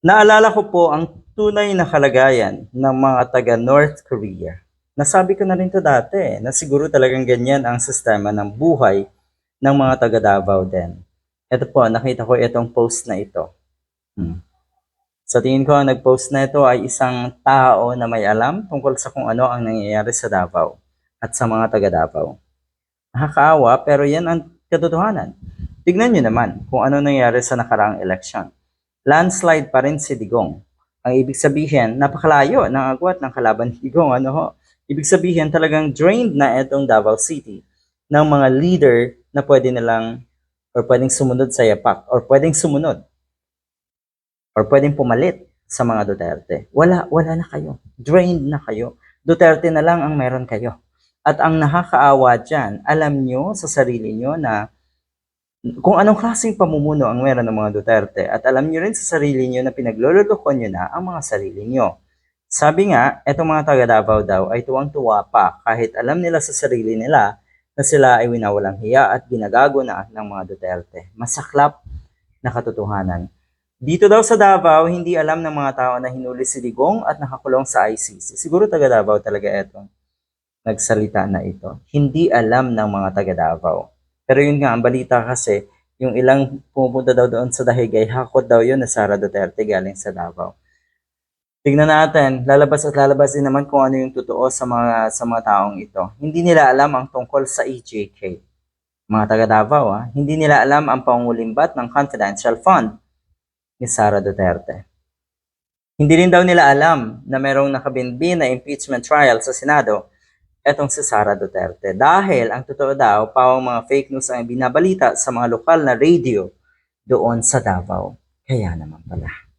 Naalala ko po ang tunay na kalagayan ng mga taga North Korea. Nasabi ko na rin to dati, na siguro talagang ganyan ang sistema ng buhay ng mga taga Davao din. Ito po, nakita ko itong post na ito. Hmm. Sa tingin ko, ang nag-post na ito ay isang tao na may alam tungkol sa kung ano ang nangyayari sa Davao at sa mga taga Davao. Nakakaawa, pero yan ang katotohanan. Tignan nyo naman kung ano nangyayari sa nakaraang eleksyon. Landslide pa rin si Digong. Ang ibig sabihin, napakalayo ng agwat ng kalaban ni Digong. Ano ho? Ibig sabihin, talagang drained na itong Davao City ng mga leader na pwede nilang or pwedeng sumunod sa yapak or pwedeng sumunod or pwedeng pumalit sa mga Duterte. Wala, wala na kayo. Drained na kayo. Duterte na lang ang meron kayo. At ang nakakaawa dyan, alam nyo sa sarili nyo na kung anong klaseng pamumuno ang meron ng mga Duterte at alam nyo rin sa sarili nyo na pinaglololokon nyo na ang mga sarili nyo. Sabi nga, etong mga taga Davao daw ay tuwang-tuwa pa kahit alam nila sa sarili nila na sila ay winawalang hiya at ginagago na ng mga Duterte. Masaklap na katotohanan. Dito daw sa Davao, hindi alam ng mga tao na hinuli si Digong at nakakulong sa ICC. Siguro taga Davao talaga etong nagsalita na ito. Hindi alam ng mga taga Davao. Pero yun nga, ang balita kasi, yung ilang pumupunta daw doon sa dahig hakot daw yun na Sara Duterte galing sa Davao. Tignan natin, lalabas at lalabas din naman kung ano yung totoo sa mga sa mga taong ito. Hindi nila alam ang tungkol sa EJK. Mga taga Davao, ah, hindi nila alam ang pangulimbat ng confidential fund ni Sara Duterte. Hindi rin daw nila alam na merong nakabinbin na impeachment trial sa Senado etong si Sara Duterte. Dahil ang totoo daw, pawang mga fake news ang binabalita sa mga lokal na radio doon sa Davao. Kaya naman pala.